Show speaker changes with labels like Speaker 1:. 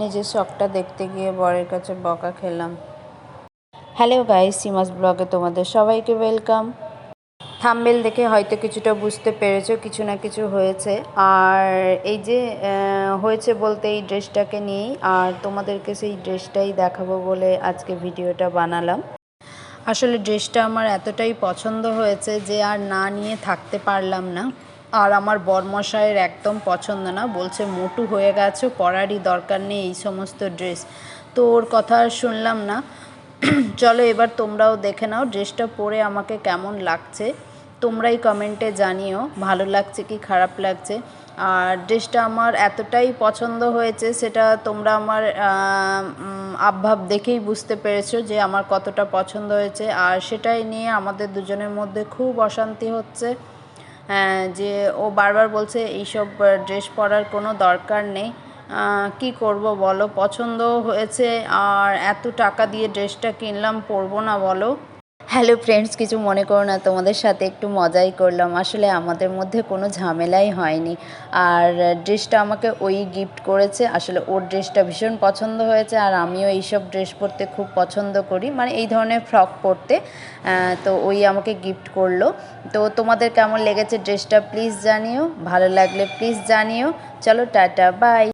Speaker 1: নিজের শখটা দেখতে গিয়ে বরের কাছে বকা খেলাম। হ্যালো গাইস, সীমাস ব্লগে তোমাদের সবাইকে ওয়েলকাম। থাম্বেল দেখে হয়তো কিছুটা বুঝতে পেরেছ, কিছু না কিছু হয়েছে। আর এই যে হয়েছে বলতে এই ড্রেসটাকে নিয়েই, আর তোমাদেরকে সেই ড্রেসটাই দেখাবো বলে আজকে ভিডিওটা বানালাম। আসলে ড্রেসটা আমার এতটাই পছন্দ হয়েছে যে আর না নিয়ে থাকতে পারলাম না। আর আমার বরমশাইয়ের একদম পছন্দ না, বলছে, মোটু হয়ে গেছো, পরারই দরকার নেই এই সমস্ত ড্রেস। তো ওর কথা আর শুনলাম না। চলো এবার তোমরাও দেখে নাও ড্রেসটা পরে আমাকে কেমন লাগছে। তোমরাই কমেন্টে জানিও, ভালো লাগছে কি খারাপ লাগছে। আর ড্রেসটা আমার এতটাই পছন্দ হয়েছে, সেটা তোমরা আমার আবভাব দেখেই বুঝতে পেরেছ যে আমার কতটা পছন্দ হয়েছে। আর সেটাই নিয়ে আমাদের দুজনের মধ্যে খুব অশান্তি হচ্ছে। যে ও বারবার বলছে, এইসব ড্রেস পরার কোনো দরকার নেই। কি করব বলো? পছন্দ হয়েছে আর এত টাকা দিয়ে ড্রেসটা কিনলাম, পরবো না বলো। হ্যালো ফ্রেন্ডস, কিছু মনে করো না, তোমাদের সাথে একটু মজাই করলাম। আসলে আমাদের মধ্যে কোনো ঝামেলাই হয়নি। আর ড্রেসটা আমাকে ওই গিফট করেছে। আসলে ওর ড্রেসটা ভীষণ পছন্দ হয়েছে আর আমিও এইসব ড্রেস পরতে খুব পছন্দ করি। মানে এই ধরনের ফ্রক পরতে তো ওই আমাকে গিফট করল। তো তোমাদের কেমন লেগেছে ড্রেসটা প্লিজ জানিও। ভালো লাগলে প্লিজ জানিও। চলো, টাটা বাই